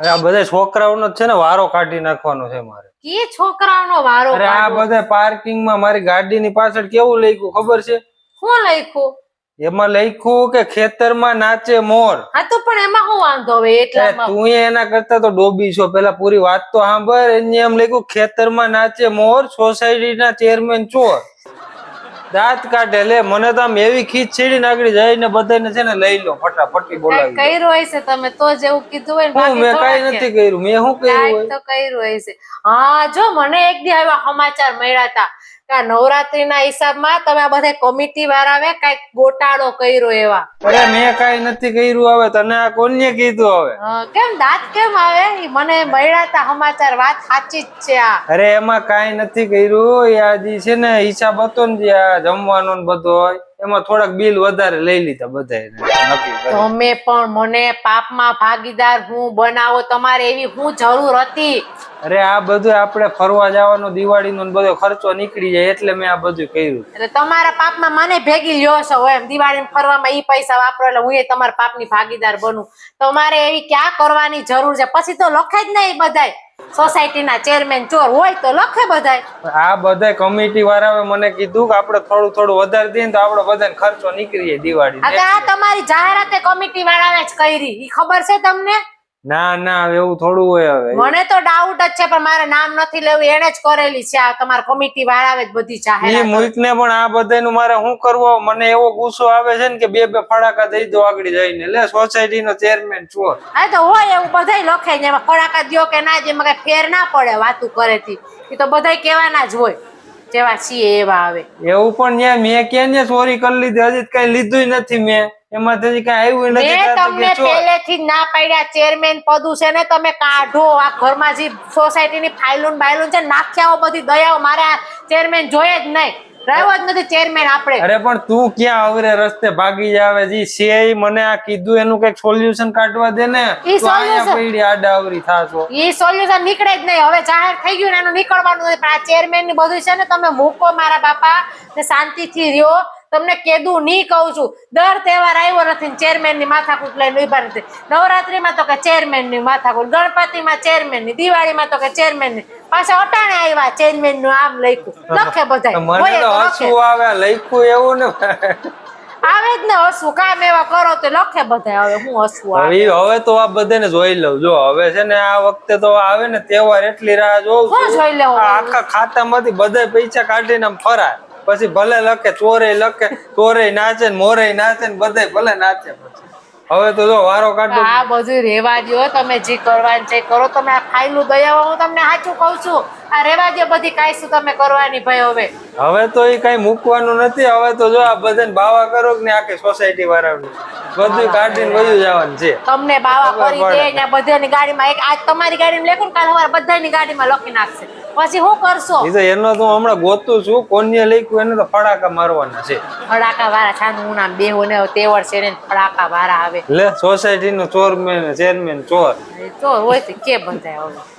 અરે આ બધા છોકરાઓનો જ છે ને વારો કાઢી નાખવાનો છે મારે. કે છોકરાઓનો વારો અરે આ બધા પાર્કિંગમાં મારી ગાડીની પાછળ કેવું લખ્યું ખબર છે? શું લખ્યું? એમાં લખ્યું કે ખેતરમાં નાચે મોર. હા તો પણ એમાં શું વાંધો હવે અરે એટલામાં તું એના કરતા તો ડોબી છો. પેલા પૂરી વાત તો સાંભળ. એને એમ લખ્યું ખેતરમાં નાચે મોર સોસાયટીના ચેરમેન ચોર. દાંત કાઢે. લે મને તો આમ એવી ખીચ છેડી નાગડી જઈને બધાને છે ને લઈ લો ફટાફટી. કઈ બોલાવી કર્યું હોય છે તમે તો જ એવું કીધું હોય હું મેં કઈ નથી કર્યું મેં શું કર્યું હોય? તો કર્યું હોય છે. હા જો મને એક દી આવા સમાચાર મળ્યા હતા કે નવરાત્રીના હિસાબમાં તમે આ બધા કમિટી વાળા કંઈક ગોટાળો કર્યો એવા. અરે મેં કઈ નથી કર્યું હવે તને આ કોને કીધું હવે? કેમ દાંત કેમ આવે? મને મળ્યા હતા સમાચાર વાત સાચી જ છે આ. અરે એમાં કઈ નથી કર્યું આ જે છે ને હિસાબ હતો ને જે આ જમવાનો ને બધો હોય એમાં થોડાક બિલ વધારે લઈ લીધા બધા તમે પણ મને પાપમાં ભાગીદાર હું બનાવો તમારે એવી હું જરૂર હતી. અરે આ બધું આપણે ફરવા જવાનો દિવાળીનો બધો ખર્ચો નીકળી જાય એટલે મેં આ બધું કર્યું. એટલે તમારા પાપમાં મને ભેગી લ્યો છો એમ. દિવાળી ફરવામાં ઈ પૈસા વાપરો એટલે હું એ તમારા પાપની ભાગીદાર બનું. તમારે એવી ક્યાં કરવાની જરૂર છે? પછી તો લખે જ નહીં બધાય. સોસાયટીના ચેરમેન ચોર હોય તો લખે બધાય. આ બધા કમિટી વાળાએ મને કીધું કે આપણે થોડું થોડું વધારે દઈએ તો આપણો બધાને ખર્ચો નીકળીએ દિવાળી આ આ તમારી જાહેરાતે કમિટી વાળાએ જ કરી. ઈ ખબર છે તમને? ના ના એવું થોડું હોય હવે. મને તો ડાઉટ જ છે પણ મારે નામ નથી લેવું એને જ કરેલી છે આ તમાર કમિટી વાળાવે જ બધી જાહેરાત એ ને પણ આ બધાનું મારે શું કરવો? મને એવો ગુસ્સો આવે છે ને કે બે બે ફડાકા દઈ દો આગળ જઈને. લે સોસાયટી નો ચેરમેન છો. હા તો હોય એવું બધાય લખે ને એમાં ખોરાકા દ્યો કે ના જે કઈ ફેર ના પડે વાતું કરેથી. એ તો બધાય કહેવાના જ હોય જેવા છીએ એવા આવે. એવું પણ મેં કે ને ચોરી કરી લીધી? હજી કઈ લીધું નથી મેં. એમાંથી કઈ આવ્યું નથી મેં તમને પહેલેથી જ ના પાડ્યા ચેરમેન પદું છે ને તમે કાઢો. આ ઘરમાં જે સોસાયટીની ફાઇલું બાયલું છે નાખ્યાઓ બધી દયાઓ મારે ચેરમેન જોઈએ જ નહીં. રહ્યો જ નથી ચેરમેન આપણે. અરે પણ તું ક્યાં અવરે રસ્તે ભાગી જાવે? જી છે મને આ કીધું એનું કંઈક સોલ્યુશન કાઢવા દે ને ઈ સોલ્યુશન પડી થાશો. ઈ સોલ્યુશન નીકળે જ નહીં. હવે જાહેર થઈ ગયું ને એનું નીકળવાનું નથી. પણ આ ચેરમેનની બધું છે ને તમે મૂકો મારા બાપા ને શાંતિથી રહ્યો. તમને કેદું નહીં કહું છું. દર તહેવાર આવ્યો નથી ચેરમેનની માથાકૂટ લઈને ઊભા નથી. નવરાત્રીમાં તો કે ચેરમેનની માથાકૂટ ગણપતિમાં ચેરમેનની દિવાળીમાં તો કે ચેરમેનની પાછા અટાણે આવ્યા ચેરમેનનું આમ લખ્યું. લખે બધા લખ્યું એવું ને આવે જ ને હસવું. કામ એવા કરો તો લખે બધા હવે હું હસવું હવે હવે તો આ બધાને જોઈ લઉં. જો હવે છે ને આ વખતે તો આવે ને તહેવાર એટલી રાહ જોઉં જોઈ લેવું? આખા આખા ખાતામાંથી બધા પૈસા કાઢીને ફરાય. પછી ભલે લખે ચોરે લખે ચોરે નાચે ને મોરે નાચે ને બધાય ભલે નાચે પછી. હવે તો જો વારો કાઢો. આ બધું રેવા દો તમે જે કરવાનું છે એ કરો. તમે આ ખાયલું દયા હું તમને સાચું કહું છું. આ રેવા દો બધી શું તમે કરવાની ભાઈ હવે? હવે તો એ કઈ મૂકવાનું નથી. હવે તો જો આ બધાને બાવા કરો ને આખી સોસાયટી વાળાનું બધું કાઢીને વયું જવાનું છે. તમને બાવા કરી દે ને બધાની ગાડીમાં એક આજ તમારી ગાડીમાં લખું ને કાલ સવારે બધાની ગાડીમાં લખી નાખશે. પછી શું કરશો? એ તો એનો તો હમણાં ગોતું છું કોને લખ્યું એને તો ફડાકા મારવાના છે. ફડાકા વાળા છાનું હું નામ બેહો ને તેવડ છે ને ફડાકા વાળા આવે. લે સોસાયટી નો ચોરમેન ચેરમેન ચોર. તો હોય તો કે બંધાય હવે?